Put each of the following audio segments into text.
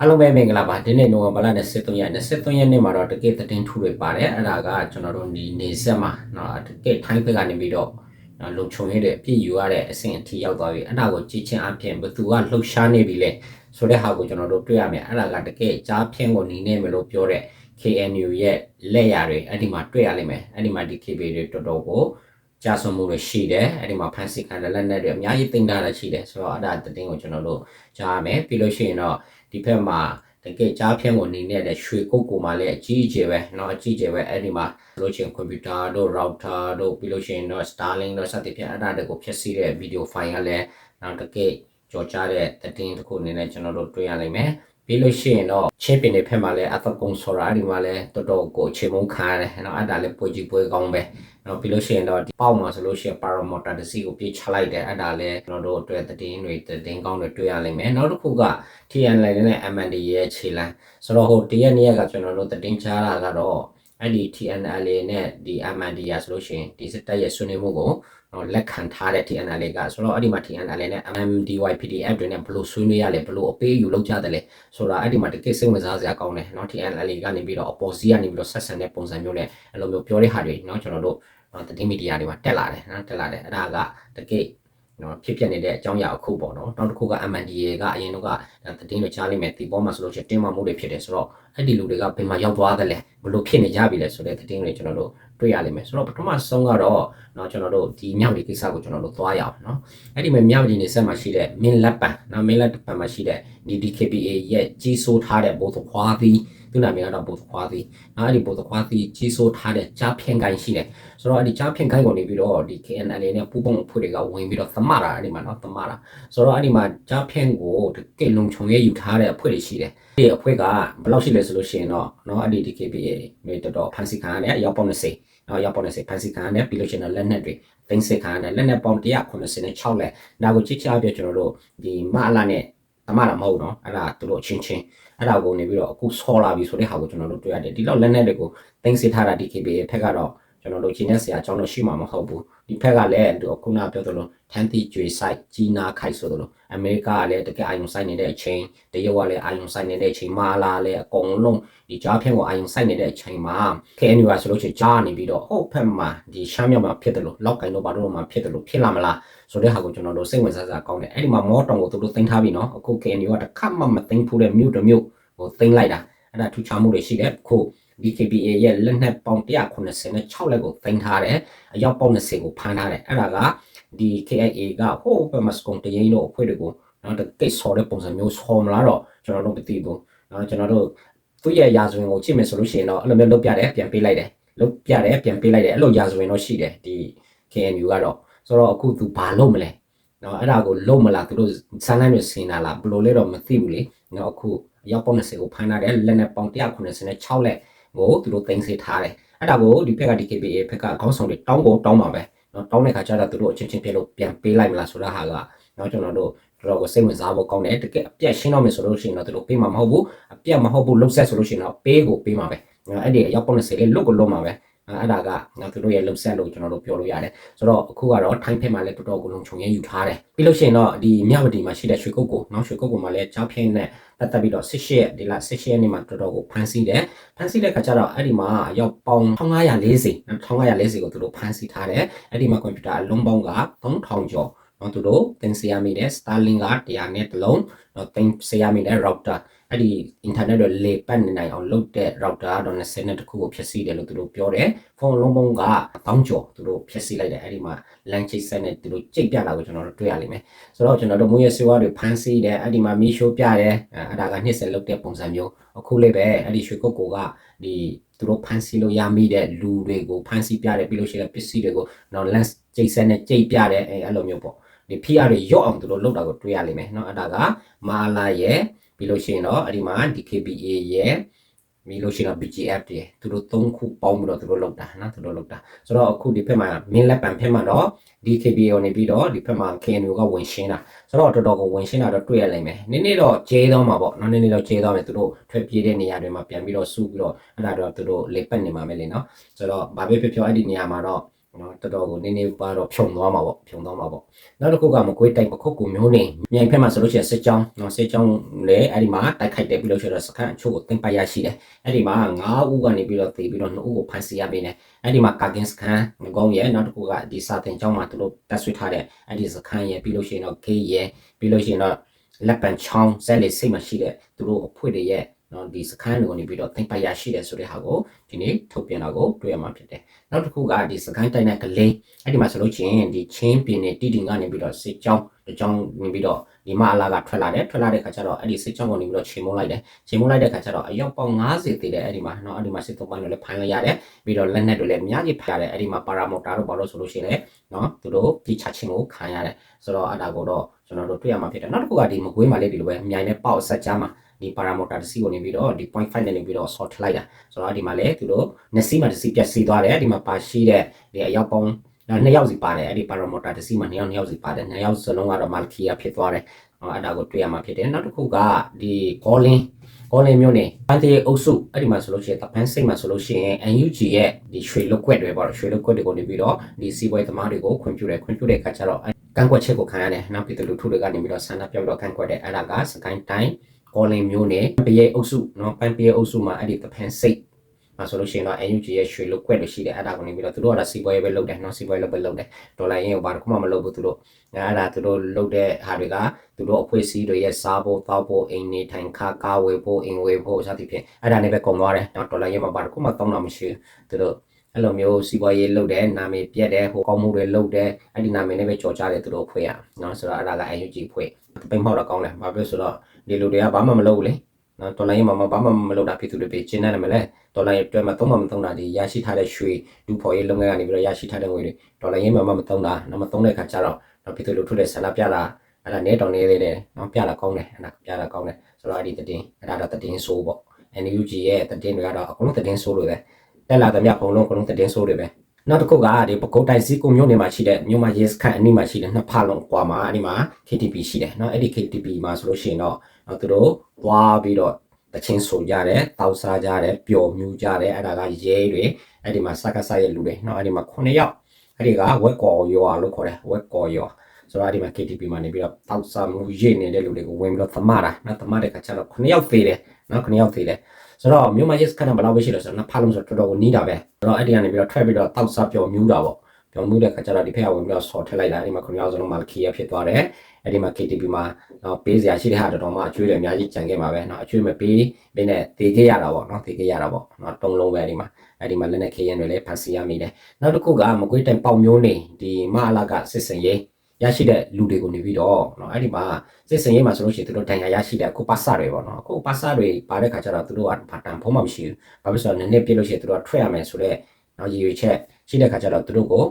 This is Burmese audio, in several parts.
အားလုံးပဲမင်္ဂလာပါဒီနေ့နိုဝင်ဘာလ23ရက်23ရက်နေ့မှာတော့တကယ့်သတင်းထူတွေပါတယ်အဲ့ဒါကကျွန်တော်တို့ဒီနေဆက်မှာเนาะတကယ့်ထိုင်းဘက်ကနေပြီးတော့နော်လုံခြုံရေးတဲ့အပြည့်ယူရတဲ့အဆင့်အထိရောက်သွားပြီအဲ့ဒါကိုကြည့်ချင်းအပြင်ဘသူကလှုပ်ရှားနေပြီလဲဆိုတဲ့ဟာကိုကျွန်တော်တို့တွေ့ရမယ်အဲ့ဒါကတကယ့်ကြားဖြင်းကိုနီးနေမယ်လို့ပြောတဲ့ KNU ရဲ့လက်ရတွေအဲ့ဒီမှာတွေ့ရလိမ့်မယ်အဲ့ဒီမှာဒီ KB တွေတော်တော်ကိုကြာဆုံးမှုတွေရှိတယ်အဲ့ဒီမှာဖန်ဆီးခံတဲ့လက်နက်တွေအများကြီးတင်ထားတာရှိတယ်ဆိုတော့အဲ့ဒါသတင်းကိုကျွန်တော်တို့ကြားရမယ်ပြီးလို့ရှိရင်တော့ ဒီဘက်မှာတကယ်ကြားဖြန့်ကိုနေနေတဲ့ရွှေကုတ်ကိုမှလည်းအကြီးအကျယ်ပဲเนาะအကြီးအကျယ်ပဲအဲ့ဒီမှာလို့ချင်းကွန်ပျူတာတို့ router တို့ပြီးလို့ရှိရင်တော့ Starlink တို့စသဖြင့်အဲ့ဒါတွေကိုဖြည့်ဆည်းတဲ့ video file ကလည်းနောက်တကယ်ကြော်ကြားတဲ့သတင်းတစ်ခုအနေနဲ့ကျွန်တော်တို့တွေ့ရလိမ့်မယ် ပြီးလို့ရှိရင်တော့ချင်းပင်တွေဖက်မှာလည်းအသကုံဆော်ရာဒီမှာလည်းတော်တော်ကိုချိန်မုံခါရတယ်နော်အဲ့ဒါလည်းပွဲကြီးပွဲကောင်းပဲနော်ပြီးလို့ရှိရင်တော့ပေါက်မှာဆိုလို့ရှိရင်ပါရမော်တာတစ်စီးကိုပြေးချလိုက်တယ်အဲ့ဒါလည်းကျွန်တော်တို့အတွက်တည်င်းတွေတည်င်းကောင်းတွေတွေ့ရလိမ့်မယ်နောက်တစ်ခုက TN line နဲ့ MND ရဲ့ခြေလမ်းဆိုတော့ဟိုတရက်နေ့ကကျွန်တော်တို့တည်င်းချတာကတော့အဲ့ဒီ TNLA နဲ့ဒီ MND ရဆိုလို့ရှိရင်ဒီစစ်တပ်ရဲ့ဆွေးနွေးမှုကို လက်ခံထားတဲ့ TNL ကဆိုတော့အဲ့ဒီမှာ TNL နဲ့ MMDY PDF တွေနဲ့ဘယ်လိုဆွေးနွေးရလဲဘယ်လိုအပေးယူလုပ်ကြတယ်လဲဆိုတာအဲ့ဒီမှာတကယ်စိတ်ဝင်စားစရာကောင်းတယ်เนาะ TNL ကနေပြီးတော့အပေါ်စီကနေပြီးတော့ဆက်ဆံတဲ့ပုံစံမျိုးနဲ့အဲ့လိုမျိုးပြောတဲ့ဟာတွေเนาะကျွန်တော်တို့နော်သတင်းမီဒီယာတွေမှာတက်လာတယ်နော်တက်လာတယ်အဲ့ဒါကတကယ် နော်ဖြစ်ပြနေတဲ့အကြောင်းအရာအခုပေါ့နော်နောက်တစ်ခုက MNDA ကအရင်တော့ကသတင်းတွေချားလိမ့်မယ်ဒီပေါ်မှာဆိုလို့ရှိရင်တင်းမမှုတွေဖြစ်တယ်ဆိုတော့အဲ့ဒီလူတွေကဘယ်မှာရောက်သွားသလဲဘလို့ဖြစ်နေကြပြီလဲဆိုတဲ့သတင်းတွေကျွန်တော်တို့တွေ့ရလိမ့်မယ်ဆိုတော့ပထမဆုံးကတော့နော်ကျွန်တော်တို့ဒီမြောက်ပြည်ကိစ္စကိုကျွန်တော်တို့သွားရအောင်နော်အဲ့ဒီမှာမြောက်ပြည်နေဆက်မှာရှိတဲ့မင်းလက်ပံနော်မင်းလက်ပံမှာရှိတဲ့ဒီ DKPA ရဲ့ကြီးစိုးထားတဲ့ဘိုးသွွားသီး သူနာမည်ကတော့ဘိုးသခွားသီးအဲ့ဒီဘိုးသခွားသီးကြီးစိုးထားတဲ့ကြားဖြန့်ကိုင်းရှိတယ်ဆိုတော့အဲ့ဒီကြားဖြန့်ကိုင်းကုန်နေပြီးတော့ဒီ KNL နဲ့ပူးပေါင်းအဖွဲ့တွေကဝင်ပြီးတော့သမတာအဲ့ဒီမှာနော်သမတာဆိုတော့အဲ့ဒီမှာကြားဖြန့်ကိုတကယ်လုံခြုံရေးယူထားတဲ့အဖွဲ့တွေရှိတယ်ဒီအဖွဲ့ကဘယ်လောက်ရှိလဲဆိုလို့ရှိရင်တော့နော်အဲ့ဒီ DKPA မြေတော်တော်ဖန်စီခံရတဲ့အရောက်ပေါင်း20နော်ရောက်ပေါင်း20ဖန်စီခံရတဲ့ပြီးလို့ရှိရင်လက်နက်တွေသိမ်းစစ်ခံရတဲ့လက်နက်ပေါင်း196လက်ဒါကိုချစ်ချပြကျွန်တော်တို့ဒီမအလာနဲ့ တမတာမဟုတ်နော်အဲ့ဒါသူတို့ချင်းချင်းအဲ့ဒါကိုနေပြီးတော့အခုဆော်လာပြီဆိုတဲ့ဟာကိုကျွန်တော်တို့တွေ့ရတယ်ဒီလောက်လက်နက်တွေကိုသိမ်းစစ်ထားတာ DKPA ဖက်ကတော့ ကျွန်တော်တို့ဂျင်းနဲ့ဆရာအကြောင်းတော့ရှိမှာမဟုတ်ဘူးဒီဖက်ကလည်းသူခုနပြောသလိုထန်တီကျွေဆိုင်ကြီးနာခိုက်ဆိုသလိုအမေရိကကလည်းတကယ်အာယုံဆိုင်နေတဲ့အချိန်တရုတ်ကလည်းအာယုံဆိုင်နေတဲ့အချိန်မာလာလည်းအကုန်လုံးဒီကြားဖြန့်ကိုအာယုံဆိုင်နေတဲ့အချိန်မှာ KNU ကဆိုလို့ရှိရင်ကြားနေပြီးတော့ဟုတ်ဖက်မှာဒီရှမ်းမြောက်မှာဖြစ်တယ်လို့လောက်ကင်တော့ဘာလို့မှဖြစ်တယ်လို့ဖြစ်လာမလားဆိုတဲ့ဟာကိုကျွန်တော်တို့စိတ်ဝင်စားစားကောင်းတယ်အဲ့ဒီမှာမောတောင်ကိုသူတို့တင်ထားပြီနော်အခု KNU ကတစ်ခါမှမသိမ်းဘူးတဲ့မြို့တစ်မြို့ကိုသိမ်းလိုက်တာအဲ့ဒါထူးခြားမှုတွေရှိတယ်ခု BKBA ရဲ့လက်နက်ပေါင်း196လက်ကိုသိမ်းထားတယ်အယောက်ပေါင်း20ကိုဖမ်းထားတယ်အဲ့ဒါကဒီ KIA ကဟိုဘမစကုံတရင်လို့အဖွဲ့တွေကိုနော်တကိတ်ဆော်တဲ့ပုံစံမျိုးဆော်မလားတော့ကျွန်တော်တို့မသိဘူးနော်ကျွန်တော်တို့သူ့ရဲ့ရာဇဝင်ကိုကြည့်မယ်ဆိုလို့ရှိရင်တော့အဲ့လိုမျိုးလုပ်ပြတယ်ပြန်ပေးလိုက်တယ်လုပ်ပြတယ်ပြန်ပေးလိုက်တယ်အဲ့လိုရာဇဝင်တော့ရှိတယ်ဒီ KNU ကတော့ဆိုတော့အခုသူဘာလုပ်မလဲနော်အဲ့ဒါကိုလုံးမလားသူတို့စမ်းလန်းတွေဆင်းလာလားဘယ်လိုလဲတော့မသိဘူးလေနော်အခုအယောက်ပေါင်း20ကိုဖမ်းထားတယ်လက်နဲ့ပေါင်း196လက် ကိုသူတို့တင်စေထားတယ်အဲ့ဒါကိုဒီဘက်က DKBA ဘက်ကခေါင်းဆောင်တွေတောင်းကိုတောင်းပါပဲနော်တောင်းတဲ့ခါကျတော့သူတို့အချင်းချင်းပြလို့ပြန်ပေးလိုက်မလားဆိုတာဟာကနော်ကျွန်တော်တို့တော့ကိုစိတ်ဝင်စားဖို့ကောင်းတယ်တကယ်အပြက်ရှင်းတော့မယ်ဆိုလို့ရှိရင်တော့သူတို့ပေးမှာမဟုတ်ဘူးအပြက်မဟုတ်ဘူးလုံးဆက်ဆိုလို့ရှိရင်တော့ပေးကိုပေးမှာပဲအဲ့ဒီအရောက်ပေါင်း20လေးလုတ်ကိုလုတ်မှာပဲအဲ့ဒါကနော်သူတို့ရဲ့လှုပ်ဆက်လို့ကျွန်တော်တို့ပြောလို့ရတယ်ဆိုတော့အခုကတော့ထိုင်းဖက်မှာလည်းတော်တော်ကိုလုံခြုံရေးယူထားတယ်ပြီးလို့ရှိရင်တော့ဒီမြဝတီမှာရှိတဲ့ရွှေကုတ်ကိုနော်ရွှေကုတ်ကိုမှာလည်းကြားဖြင်းနဲ့ ပတ်သက်ပြီးတော့18ရက်ဒီလ18ရက်နေ့မှာတော်တော်ကိုဖမ်းဆီးတယ်ဖမ်းဆီးတဲ့ခါကျတော့အဲ့ဒီမှာရောက်ပေါင်း1540 1540ကိုသူတို့ဖမ်းဆီးထားတယ်အဲ့ဒီမှာကွန်ပျူတာအလုံးပေါင်းက3000ကျော်နော်သူတို့တင်စီရမိတဲ့ Starlink က100နဲ့တလုံးနော်တင်စီရမိတဲ့ router အဲ့ဒီ internet တော့လေပတ်နေနိုင်အောင်လုပ်တဲ့ router တော့20နှစ်တခုကိုဖျက်ဆီးတယ်လို့သူတို့ပြောတယ်ဖုန်းလုံးပုံးကပေါင်းကျော်သူတို့ဖျက်ဆီးလိုက်တယ်အဲ့ဒီမှာ LAN ချိတ်ဆက်နဲ့သူတို့ကြိတ်ပြတာကိုကျွန်တော်တို့တွေ့ရလိမ့်မယ်ဆိုတော့ကျွန်တော်တို့မွေးရဆေးဝါးတွေဖန်ဆီးတယ်အဲ့ဒီမှာမီးရှို့ပြတယ်အဲ့ဒါကနှစ်ဆက်လုပ်တဲ့ပုံစံမျိုးအခုလေးပဲအဲ့ဒီရွှေကုတ်ကိုကဒီသူတို့ဖန်ဆီးလို့ရမိတဲ့လူတွေကိုဖန်ဆီးပြတယ်ပြီးလို့ရှိရင်ပစ္စည်းတွေကိုနော် lens ကြိတ်ဆက်နဲ့ကြိတ်ပြတယ်အဲ့အဲ့လိုမျိုးပေါ့ဒီ PR တွေရော့အောင်သူတို့လုပ်တာကိုတွေ့ရလိမ့်မယ်နော်အဲ့ဒါကမာလာရဲ့ ပြီးလို့ရှိရင်တော့အဲ့ဒီမှာ DKBA ရဲ့ပြီးလို့ရှိရင်တော့ BGF တွေသူတို့သုံးခုပေါင်းပြီးတော့သူတို့လုပ်တာနော်သူတို့လုပ်တာဆိုတော့အခုဒီဘက်မှာမင်းလက်ပံဘက်မှာတော့ DKBA ကိုနေပြီးတော့ဒီဘက်မှာ KNU ကဝင်ရှင်းတာဆိုတော့တော်တော်ကိုဝင်ရှင်းတာတော့တွေ့ရလိမ့်မယ်နည်းနည်းတော့ကျဲသွားမှာပေါ့နော်နည်းနည်းတော့ကျဲသွားမယ်သူတို့ထွက်ပြေးတဲ့နေရာတွေမှာပြန်ပြီးတော့စုပြီးတော့အဲ့ဒါတော့သူတို့လေပတ်နေမှာပဲလေနော်ဆိုတော့ဘာပဲဖြစ်ဖြစ်အဲ့ဒီနေရာမှာတော့ နော်တော်တော်ကိုနည်းနည်းပါတော့ဖြုံသွားမှာပေါ့ဖြုံသွားမှာပေါ့နောက်တစ်ခုကမကွေးတိုက်ပခုတ်ကူမျိုးနေမြိုင်ဖက်မှာဆိုလို့ရှိရင်စစ်ကြောင်းနော်စစ်ကြောင်းလည်းအဲ့ဒီမှာတိုက်ခိုက်တယ်ပြီးလို့ရှိရင်စခန်းအချို့ကိုတင်ပိုက်ရရှိတယ်အဲ့ဒီမှာ9ဦးကနေပြီးတော့တည်ပြီးတော့2ဦးကိုဖမ်းဆီးရပေးတယ်အဲ့ဒီမှာကာကင်စခန်းငကုံးရဲ့နောက်တစ်ခုကဒီစာတင်ကျောင်းမှာသူတို့တက်ဆွေးထားတဲ့အဲ့ဒီစခန်းရဲ့ပြီးလို့ရှိရင်တော့ K ရဲ့ပြီးလို့ရှိရင်တော့လက်ပံချောင်းဇက်လေးစိတ်မှာရှိတဲ့သူတို့အဖွဲ့တွေရဲ့ နော်ဒီစခန်းတွေကနေပြီးတော့သိပ္ပရရှိတယ်ဆိုတဲ့ဟာကိုဒီနေ့ထုတ်ပြန်တာကိုတွေ့ရမှာဖြစ်တယ်။နောက်တစ်ခုကဒီစကိုင်းတိုင်းနဲ့ကလေးအဲ့ဒီမှာဆိုလို့ချင်းဒီချင်းပင်နဲ့တီတင်ကနေပြီးတော့စစ်ကြောင်းတကြောင်းနေပြီးတော့ဒီမအလာကထွက်လာတယ်ထွက်လာတဲ့ခါကျတော့အဲ့ဒီစစ်ကြောင်းကနေပြီးတော့ချိန်မုန်းလိုက်တယ်ချိန်မုန်းလိုက်တဲ့ခါကျတော့အယောက်ပေါင်း90သေးတယ်အဲ့ဒီမှာနော်အဲ့ဒီမှာစစ်သုံးပိုင်းတွေလည်းဖိုင်းလိုက်ရတယ်ပြီးတော့လက်နက်တွေလည်းအများကြီးဖိုင်းရတယ်အဲ့ဒီမှာပါရာမော်တာတို့ဘာလို့ဆိုလို့ရှိရင်လည်းနော်သူတို့ဒီချချင်းကိုခံရတယ်ဆိုတော့အဲ့ဒါကိုတော့ကျွန်တော်တို့တွေ့ရမှာဖြစ်တယ်နောက်တစ်ခုကဒီမကွေးမှာလေးဒီလိုပဲမြိုင်နဲ့ပေါက်ဆက်ချားမှာ ဒီပါရာမော်တာတစ်စီးကိုနေပြီးတော့ဒီ point 5နဲ့နေပြီးတော့ sort လိုက်တာဆိုတော့ဒီမှာလည်းသူတို့နှစ်စီးမှတစ်စီးပြက်စီးသွားတယ်ဒီမှာပါရှိတဲ့ဒီအရောက်ပေါင်းနှစ်ယောက်စီပါတယ်အဲ့ဒီပါရာမော်တာတစ်စီးမှနှစ်ယောက်နှစ်ယောက်စီပါတယ်နှစ်ယောက်စလုံးကတော့မာလ်ကီယာဖြစ်သွားတယ်အဲ့ဒါကိုတွေ့ရမှာဖြစ်တယ်နောက်တစ်ခုကဒီကောလင်းကောလင်းမျိုးနဲ့ပန်းတေအုပ်စုအဲ့ဒီမှာဆိုလို့ရှိရင်တပန်းစိတ်မှာဆိုလို့ရှိရင် NUG ရဲ့ဒီရွှေလုတ်ကွက်တွေပေါ့ရွှေလုတ်ကွက်တွေကိုနေပြီးတော့ဒီစီးပွားရေးသမားတွေကိုခွင့်ပြုတယ်ခွင့်ပြုတဲ့အခါကျတော့ကန့်ကွက်ချက်ကိုခံရတယ်နောက်ပြည်သူလူထုတွေကနေပြီးတော့ဆန္ဒပြပြီးတော့ကန့်ကွက်တယ်အဲ့ဒါကစကိုင်းတိုင်း ကောလင်းမျိုးနဲ့ပရဲအုပ်စုနော်ပန်ပရဲအုပ်စုမှာအဲ့ဒီတဖန်စိတ်မှာဆိုလို့ရှိရင်တော့ NUG ရဲ့ရွှေလို့ကွက်လို့ရှိတယ်အဲ့ဒါကိုနေပြီးတော့သူတို့ကတော့စီပွားရေးပဲလုပ်တယ်နော်စီပွားရေးလုပ်ပဲလုပ်တယ်ဒေါ်လာရင်းကိုဘာတစ်ခုမှမလုပ်ဘူးသူတို့အဲ့ဒါသူတို့လုပ်တဲ့ဟာတွေကသူတို့အဖွဲ့အစည်းတွေရဲ့စားဖို့တောက်ဖို့အိမ်နေထိုင်ခါကားဝယ်ဖို့အိမ်ဝယ်ဖို့စသဖြင့်အဲ့ဒါနဲ့ပဲကုန်သွားတယ်နော်ဒေါ်လာရင်းမှာဘာတစ်ခုမှတောင်းတာမရှိဘူးသူတို့ဲ့လိုမျိုးစီးပွားရေးလုပ်တယ်နာမည်ပြက်တယ်ဟိုကောင်းမှုတွေလုပ်တယ်အဲ့ဒီနာမည်နဲ့ပဲကြော်ကြတယ်သူတို့ဖွဲ့ရနော်ဆိုတော့အဲ့ဒါက UNG ဖွဲ့ပိတ်မောက်တော့ကောင်းတယ်ဘာဖြစ်လို့ဆိုတော့ ဒီလူတွေကဘာမှမလုပ်ဘူးလေနော်ဒေါ်လာရေးမှာဘာမှမလုပ်တာဖြစ်သူတွေပဲကျင်းနေတယ်မလဲဒေါ်လာရေးတွဲမှာသုံးမှမသုံးတာဒီရရှိထားတဲ့ရွှေဒူဖော်ရေးလုပ်ငန်းကနေပြီးတော့ရရှိထားတဲ့ငွေတွေဒေါ်လာရေးမှာမသုံးတာနော်မသုံးတဲ့ခါကျတော့တော့ဖြစ်သူလူထုတဲ့ဆန္ဒပြတာအဲ့ဒါနေတောင်နေသေးတယ်နော်ပြတာကောင်းတယ်အဲ့ဒါပြတာကောင်းတယ်ဆိုတော့အဲ့ဒီတည်င်းအဲ့ဒါတော့တည်င်းဆိုးပေါ့ NUG ရဲ့တည်င်းတွေကတော့အကုန်လုံးတည်င်းဆိုးလို့ပဲတက်လာသမျှအကုန်လုံးအကုန်လုံးတည်င်းဆိုးတွေပဲ နောက်တစ်ခုကဒီပကုတ်တိုင်စီကုမျိုးနေမှာရှိတဲ့မြို့မှာ yes ခန့်အနိမှာရှိတဲ့နှစ်ဖလုံးကွာမှာအနိမှာ KTP ရှိတယ်เนาะအဲ့ဒီ KTP မှာဆိုလို့ရှိရင်တော့သူတို့သွားပြီးတော့တချင်းဆိုကြတယ်တောက်စားကြတယ်ပျော်မြူးကြတယ်အဲ့ဒါကရဲတွေအဲ့ဒီမှာစကားစားရဲ့လူတွေเนาะအဲ့ဒီမှာ9ယောက်အဲ့ဒီကဝက်ကော်ယောလို့ခေါ်တယ်ဝက်ကော်ယောဆိုတော့ဒီမှာ KTP မှာနေပြီးတော့တောက်စားမှုရိနေတဲ့လူတွေကိုဝင်ပြီးတော့သမတာနော်သမတဲ့ခါကျတော့9ယောက်သေးတယ်နော်9ယောက်သေးတယ် ဆိုတော့မြို့မှာ yes ခဏဘယ်လောက်ပဲရှိလို့ဆိုတော့နှစ်ဖားလုံးဆိုတော့တော်တော်ကိုနီးတာပဲဆိုတော့အဲ့ဒီကနေပြီးတော့ထွက်ပြီးတော့တောက်စားပျော်မြူးတာပေါ့ပျော်မြူးတဲ့ခါကျတော့ဒီဖက်ကဝင်ပြီးတော့ဆော်ထည့်လိုက်တာအဲ့ဒီမှာ9ယောက်စလုံးမှာ key ဖြစ်သွားတယ်အဲ့ဒီမှာ KTP မှာတော့ပေးစရာရှိတဲ့ဟာတော်တော်မှအကျွေးတွေအများကြီးကြံခဲ့မှာပဲเนาะအကျွေးမပေးဘင်းနဲ့တေခဲ့ရတာပေါ့เนาะတေခဲ့ရတာပေါ့เนาะတုံးလုံးပဲအဲ့ဒီမှာအဲ့ဒီမှာလက်နဲ့ခေရင်တွေလည်းဖန်စီရမိတယ်နောက်တစ်ခုကမကွေးတိုင်ပေါက်မျိုးနေဒီမအလာကစစ်စင်ရေး ရရှိတဲ့လူတွေကိုနေပြီးတော့เนาะအဲ့ဒီမှာစစ်စင်ရေးမှာဆိုလို့ရှိရင်သူတို့တန်ရာရရှိတဲ့အခုပါစတွေပေါ့เนาะအခုပါစတွေပါတဲ့ခါကျတော့သူတို့ကဘာတန်ဖုံးမှမရှိဘူးဘာဖြစ်လို့လဲနည်းနည်းပြလို့ရှိရင်သူတို့ကထွက်ရမယ်ဆိုတော့เนาะရည်ရွယ်ချက်ရှိတဲ့ခါကျတော့သူတို့ကို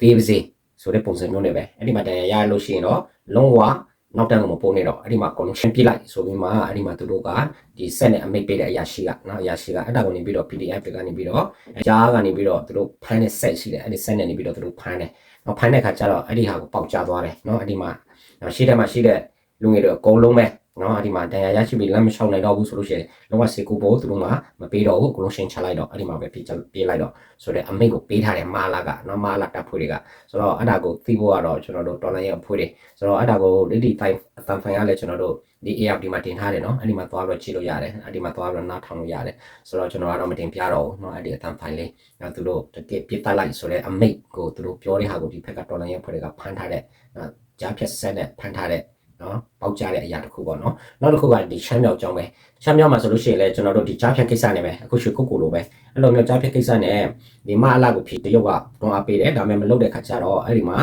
သေးပါစေဆိုတဲ့ပုံစံမျိုးနဲ့ပဲအဲ့ဒီမှာတန်ရာရလို့ရှိရင်တော့လုံးဝ နောက်တန်းကမပိုးနေတော့အဲ့ဒီမှာ connection ပြလိုက်ဆိုပြီးမှအဲ့ဒီမှာသူတို့ကဒီဆက်နဲ့အမိတ်ပေးတဲ့အရာရှိကနော်အရာရှိကအဲ့ဒါကိုနေပြီးတော့ PDF တွေကနေပြီးတော့ကြားကနေပြီးတော့သူတို့ဖမ်းတဲ့ဆက်ရှိတယ်အဲ့ဒီဆက်နဲ့နေပြီးတော့သူတို့ဖမ်းတယ်နော်ဖမ်းတဲ့ခါကျတော့အဲ့ဒီဟာကိုပေါက်ကျသွားတယ်နော်အဲ့ဒီမှာရှိတဲ့မှာရှိတဲ့လူငယ်တွေအကုန်လုံးပဲ နော်အဲ့ဒီမှာတန်ရာရရှိပြီးလက်မလျှောက်နိုင်တော့ဘူးဆိုလို့ရှိရင်လုံးဝစေကူဖို့သူတို့ကမပေးတော့ဘူးအကုန်လုံးရှင်းချလိုက်တော့အဲ့ဒီမှာပဲပြေးပြေးလိုက်တော့ဆိုတော့အမိတ်ကိုပေးထားတယ်မာလာကနော်မာလာတပ်ဖွဲ့တွေကဆိုတော့အဲ့ဒါကိုသိဖို့ကတော့ကျွန်တော်တို့တော်လိုင်းရဲ့အဖွဲ့တွေဆိုတော့အဲ့ဒါကိုဒီဒီတိုင်းအတန်ဖိုင်ရလဲကျွန်တော်တို့ဒီ AFD မှာတင်ထားတယ်နော်အဲ့ဒီမှာသွားပြီးတော့ကြည့်လို့ရတယ်အဲ့ဒီမှာသွားပြီးတော့နားထောင်လို့ရတယ်ဆိုတော့ကျွန်တော်ကတော့မတင်ပြတော့ဘူးနော်အဲ့ဒီအတန်ဖိုင်လေးနော်သူတို့တကယ်ပြစ်တက်လိုက်ဆိုတော့အမိတ်ကိုသူတို့ပြောတဲ့ဟာကိုဒီဘက်ကတော်လိုင်းရဲ့အဖွဲ့တွေကဖမ်းထားတဲ့နော်ကြားဖြတ်ဆက်နဲ့ဖမ်းထားတဲ့ နော်ပေါက်ကြတဲ့အရာတစ်ခုပေါ့နော်နောက်တစ်ခုကဒီရှမ်းမြောက်ကျောင်းပဲရှမ်းမြောက်မှာဆိုလို့ရှိရင်လည်းကျွန်တော်တို့ဒီကြားဖြတ်ကိစ္စနဲ့ပဲအခုရွှေကုတ်ကိုလိုပဲအဲ့လိုမျိုးကြားဖြတ်ကိစ္စနဲ့ဒီမအလာကိုဖြည့်တရုတ်ကတွန်းအားပေးတယ်ဒါပေမဲ့မလုပ်တဲ့ခါကျတော့အဲ့ဒီမှာ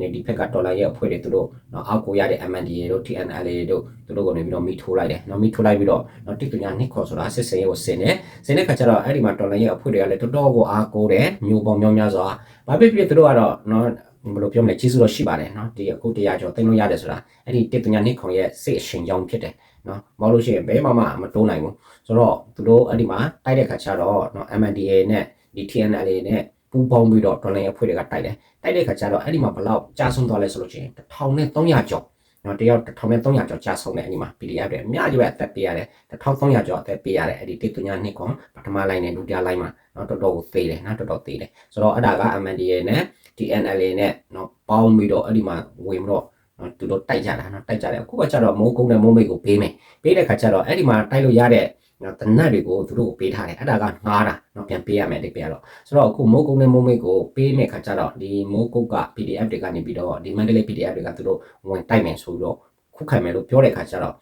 နေဒီဖက်ကဒေါ်လာရဲ့အဖွဲ့တွေသူတို့နော်အောက်ကိုရတဲ့ MNDA တို့ TNLA တို့သူတို့ကနေပြီးတော့မီထိုးလိုက်တယ်နော်မီထိုးလိုက်ပြီးတော့နော်တိကျညာနှစ်ခေါ်ဆိုတာစစ်စင်ရေးကိုဆင်တယ်ဆင်တဲ့ခါကျတော့အဲ့ဒီမှာဒေါ်လာရဲ့အဖွဲ့တွေကလည်းတော်တော်ကိုအားကိုးတယ်မျိုးပေါင်းများများစွာဘာဖြစ်ဖြစ်သူတို့ကတော့နော် ဘယ်လိုပြောမလဲကျေးဇူးတော့ရှိပါတယ်နော်ဒီအခုတရားကျော်သိလို့ရတယ်ဆိုတာအဲ့ဒီတိတညာနှစ်ခေါင်ရဲ့စိတ်အရှင်ကြောင်းဖြစ်တယ်နော်မဟုတ်လို့ရှိရင်ဘယ်မှမမတိုးနိုင်ဘူးဆိုတော့သူတို့အဲ့ဒီမှာတိုက်တဲ့ခါကျတော့နော် MNDA နဲ့ဒီ TNLA နဲ့ပူးပေါင်းပြီးတော့ဒေါ်လာရဲ့အဖွဲ့တွေကတိုက်တယ်တိုက်တဲ့ခါကျတော့အဲ့ဒီမှာဘလောက်ကြာဆုံးသွားလဲဆိုလို့ရှိရင်1300ကျော် နော်တယောက်1300ကျော်ကြာဆုံးတယ်အဲ့ဒီမှာ PDF တွေအများကြီးပဲအသက်ပေးရတယ်1300ကျော်အသက်ပေးရတယ်အဲ့ဒီတိတ်ညာနှစ်ခွန်ပထမလိုင်းနဲ့ဒုတိယလိုင်းမှာနော်တော်တော်ကိုသေးတယ်နော်တော်တော်သေးတယ်ဆိုတော့အဲ့ဒါက MNDA နဲ့ TNLA နဲ့နော်ပေါင်းပြီးတော့အဲ့ဒီမှာဝင်ပြီးတော့နော်သူတို့တိုက်ကြတာနော်တိုက်ကြတယ်အခုကကျတော့မိုးကုန်းနဲ့မိုးမိတ်ကိုပေးမယ်ပေးတဲ့ခါကျတော့အဲ့ဒီမှာတိုက်လို့ရတဲ့ နော်တနတ်တွေကိုသူတို့ကိုပေးထားတယ်အဲ့ဒါကငားတာနော်ပြန်ပေးရမယ်တိတ်ပြရတော့ဆိုတော့အခုမိုးကုန်းနဲ့မိုးမိတ်ကိုပေးမဲ့ခါကျတော့ဒီမိုးကုတ်က PDF တွေကနေပြီးတော့ဒီမန္တလေး PDF တွေကသူတို့ဝင်တိုက်မယ်ဆိုပြီးတော့ခုခံမယ်လို့ပြောတဲ့ခါကျတော့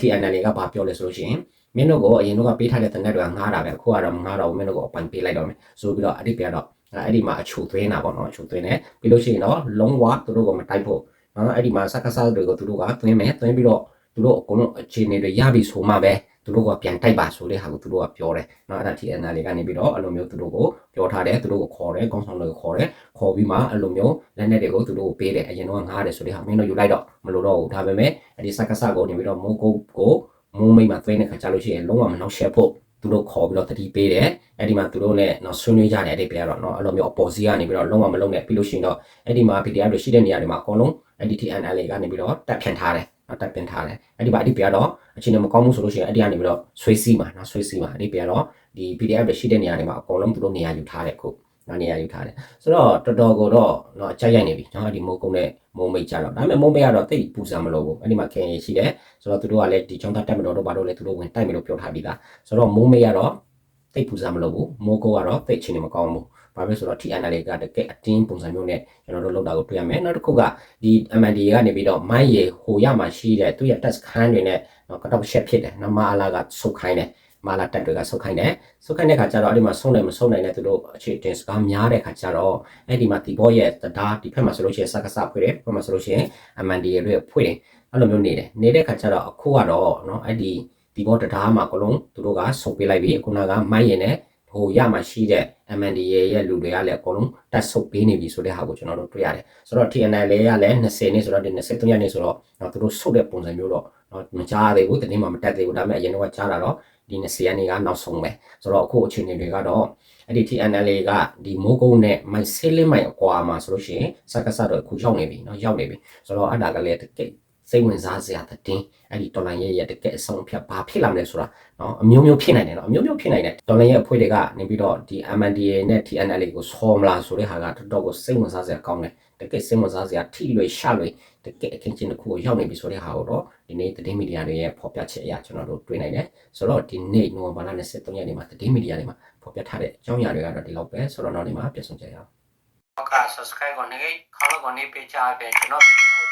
TNLA ကဘာပြောလဲဆိုလို့ရှိရင်မင်းတို့ကိုအရင်တော့ပေးထားတဲ့တနတ်တွေကငားတာပဲအခုကတော့မငားတော့ဘူးမင်းတို့ကိုအပိုင်ပေးလိုက်တော့မယ်ဆိုပြီးတော့အဲ့ဒီပြတော့အဲ့ဒီမှာအချိုသွင်းတာပေါ့နော်အချိုသွင်းတယ်ပြီးလို့ရှိရင်တော့လုံးဝသူတို့ကိုမတိုက်ဖို့နော်အဲ့ဒီမှာစက္ကစတွေကိုသူတို့ကသွင်းမယ်သွင်းပြီးတော့ သူတို့အကုန်လုံးအခြေအနေတွေရပြီဆိုမှပဲသူတို့ကပြန်တိုက်ပါဆိုတဲ့ဟာကိုသူတို့ကပြောတယ်နော်အဲ့ဒါ TNL တွေကနေပြီးတော့အဲ့လိုမျိုးသူတို့ကိုပြောထားတယ်သူတို့ကိုခေါ်တယ်ကောင်းဆောင်တွေကိုခေါ်တယ်ခေါ်ပြီးမှအဲ့လိုမျိုးလက်နက်တွေကိုသူတို့ကိုပေးတယ်အရင်တော့ငားတယ်ဆိုတဲ့ဟာမင်းတို့ယူလိုက်တော့မလို့တော့ဘူးဒါပေမဲ့အဲ့ဒီစက္ကစကိုနေပြီးတော့မိုးကုတ်ကိုမိုးမိတ်မှာသွင်းတဲ့ခါကျလို့ရှိရင်လုံးဝမနှောက်ယှက်ဖို့သူတို့ခေါ်ပြီးတော့တတိပေးတယ်အဲ့ဒီမှာသူတို့နဲ့တော့ဆွေးနွေးကြတယ်အဲ့ဒီပြတော့နော်အဲ့လိုမျိုးအပေါ်စီကနေပြီးတော့လုံးဝမလုံးနဲ့ပြီးလို့ရှိရင်တော့အဲ့ဒီမှာ PDF တွေရှိတဲ့နေရာတွေမှာအကုန်လုံး IDTNL ကနေပြီးတော့တက်ဖြန့်ထားတယ်နော် တက်ဖြန့်ထားတယ်အဲ့ဒီပါအဲ့ဒီပြတော့အချိန်နဲ့မကောင်းဘူးဆိုလို့ရှိရင်အဲ့ဒီကနေပြီးတော့ဆွေးစီးမှာနော်ဆွေးစီးမှာအဲ့ဒီပြတော့ဒီ PDF တွေရှိတဲ့နေရာတွေမှာအကုန်လုံးသူတို့နေရာယူထားတယ်ခုနော်နေရာယူထားတယ်ဆိုတော့တော်တော်ကိုတော့နော်အကြိုက်ရိုက်နေပြီနော်အဲ့ဒီမိုးကုန်းနဲ့မိုးမိတ်ကြတော့ဒါပေမဲ့မိုးမိတ်ကတော့တိတ်ပူစံမလို့ဘူးအဲ့ဒီမှာခင်ရရှိတယ်ဆိုတော့သူတို့ကလည်းဒီချောင်းသားတက်မတော်တော့ဘာလို့လဲသူတို့ဝင်တိုက်မယ်လို့ပြောထားပြီးသားဆိုတော့မိုးမိတ်ကတော့တိတ်ပူစံမလို့ဘူးမိုးကုန်းကတော့တိတ်ချင်းနေမကောင်းဘူး ဘာပဲဆိုတော့ TNL ကတကယ်အတင်းပုံစံမျိုးနဲ့ကျွန်တော်တို့လောက်တာကိုတွေ့ရမယ်နောက်တစ်ခုကဒီ MND ကနေပြီးတော့မိုင်းရေဟိုရမှာရှိတဲ့သူ့ရဲ့ test ခန်းတွေနဲ့တော့ကတော့ရှက်ဖြစ်တယ်နမအလာကဆုတ်ခိုင်းတယ်မာလာတက်တွေကဆုတ်ခိုင်းတယ်ဆုတ်ခိုင်းတဲ့ခါကျတော့အဲ့ဒီမှာဆုံးတယ်မဆုံးနိုင်တဲ့သူတို့အခြေတင်စကားများတဲ့ခါကျတော့အဲ့ဒီမှာဒီဘောရဲ့တရားဒီဖက်မှာဆိုလို့ရှိရင်စကားစဖွေတယ်ဖက်မှာဆိုလို့ရှိရင် MND ရဲ့ဖွေတယ်အဲ့လိုမျိုးနေတယ်နေတဲ့ခါကျတော့အခုကတော့เนาะအဲ့ဒီဒီဘောတရားမှာအကုန်လုံးသူတို့ကဆုတ်ပေးလိုက်ပြီခုနကမိုင်းရင်နဲ့ ဟိုရမှာရှိတဲ့ MNDA ရဲ့လူတွေကလည်းအကုန်လုံးတက်ဆုပ်ပေးနေပြီဆိုတဲ့ဟာကိုကျွန်တော်တို့တွေ့ရတယ်ဆိုတော့ TNL လည်းရလည်း20နှစ်ဆိုတော့ဒီ23ရက်နေ့ဆိုတော့တော့သူတို့ဆုပ်တဲ့ပုံစံမျိုးတော့တော့မကြားသေးဘူးတနေ့မှမတက်သေးဘူးဒါပေမဲ့အရင်တော့ကြားတာတော့ဒီ20ရက်နေ့ကနောက်ဆုံးပဲဆိုတော့အခုအခြေအနေတွေကတော့အဲ့ဒီ TNL ကဒီမိုးကုန်းနဲ့မိုင်ဆေးလင်းမိုင်အကွာမှာဆိုလို့ရှိရင်စက္ကစတော့အခုရောက်နေပြီเนาะရောက်နေပြီဆိုတော့အဲ့ဒါကလည်းတကယ် စိတ်ဝင်စားစရာတဲ့အဲ့ဒီတော်လိုင်းရဲ့ရဲ့တကယ်အဆုံးဖြတ်ဘာဖြစ်လာမလဲဆိုတာနော်အမျိုးမျိုးဖြစ်နိုင်တယ်နော်အမျိုးမျိုးဖြစ်နိုင်တယ်တော်လိုင်းရဲ့အဖွဲ့တွေကနေပြီးတော့ဒီ MNDA နဲ့ TNL ကိုဆော်မလားဆိုတဲ့ဟာကတော်တော်ကိုစိတ်ဝင်စားစရာကောင်းတယ်တကယ်စိတ်ဝင်စားစရာထိလွယ်ရှာလွယ်တကယ်အခင်းချင်းတစ်ခုကိုရောက်နေပြီဆိုတဲ့ဟာကိုတော့ဒီနေ့သတင်းမီဒီယာတွေရဲ့ဖော်ပြချက်အရကျွန်တော်တို့တွေ့နိုင်တယ်ဆိုတော့ဒီနေ့နိုဝင်ဘာလ23ရက်နေ့မှာသတင်းမီဒီယာတွေမှာဖော်ပြထားတဲ့အကြောင်းအရာတွေကတော့ဒီလောက်ပဲဆိုတော့နောက်နေ့မှာပြန်ဆောင်ကြရအောင်ဟုတ်ကဲ့ subscribe ကိုနေခေါင်းကိုနေပေးချပေးကျွန်တော်ဗီဒီယို